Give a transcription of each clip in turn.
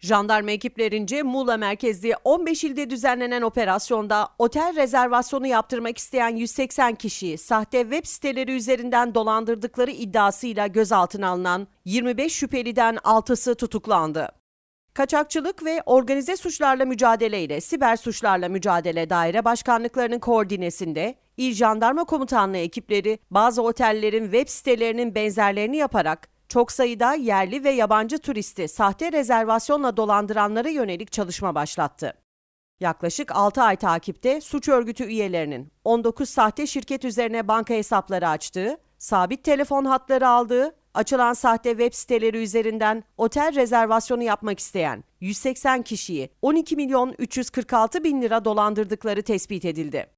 Jandarma ekiplerince Muğla merkezli 15 ilde düzenlenen operasyonda otel rezervasyonu yaptırmak isteyen 180 kişiyi sahte web siteleri üzerinden dolandırdıkları iddiasıyla gözaltına alınan 25 şüpheliden 6'sı tutuklandı. Kaçakçılık ve Organize Suçlarla Mücadele ile Siber Suçlarla Mücadele Daire Başkanlıklarının koordinesinde İl Jandarma Komutanlığı ekipleri bazı otellerin web sitelerinin benzerlerini yaparak çok sayıda yerli ve yabancı turisti sahte rezervasyonla dolandıranlara yönelik çalışma başlattı. Yaklaşık 6 ay takipte suç örgütü üyelerinin 19 sahte şirket üzerine banka hesapları açtığı, sabit telefon hatları aldığı, açılan sahte web siteleri üzerinden otel rezervasyonu yapmak isteyen 180 kişiyi 12 milyon 346 bin lira dolandırdıkları tespit edildi.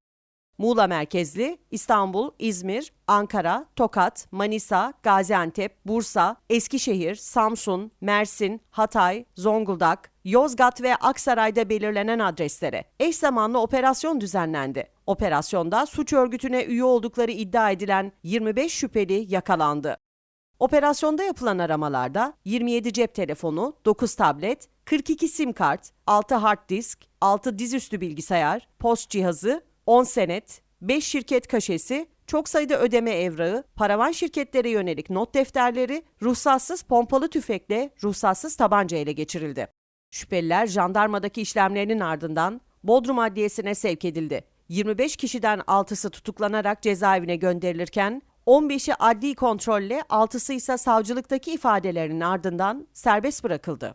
Muğla merkezli İstanbul, İzmir, Ankara, Tokat, Manisa, Gaziantep, Bursa, Eskişehir, Samsun, Mersin, Hatay, Zonguldak, Yozgat ve Aksaray'da belirlenen adreslere eş zamanlı operasyon düzenlendi. Operasyonda suç örgütüne üye oldukları iddia edilen 25 şüpheli yakalandı. Operasyonda yapılan aramalarda 27 cep telefonu, 9 tablet, 42 sim kart, 6 hard disk, 6 dizüstü bilgisayar, post cihazı, 10 senet, 5 şirket kaşesi, çok sayıda ödeme evrağı, paravan şirketlere yönelik not defterleri, ruhsatsız pompalı tüfekle ruhsatsız tabanca ele geçirildi. Şüpheliler jandarmadaki işlemlerinin ardından Bodrum Adliyesi'ne sevk edildi. 25 kişiden 6'sı tutuklanarak cezaevine gönderilirken 15'i adli kontrolle 6'sı ise savcılıktaki ifadelerinin ardından serbest bırakıldı.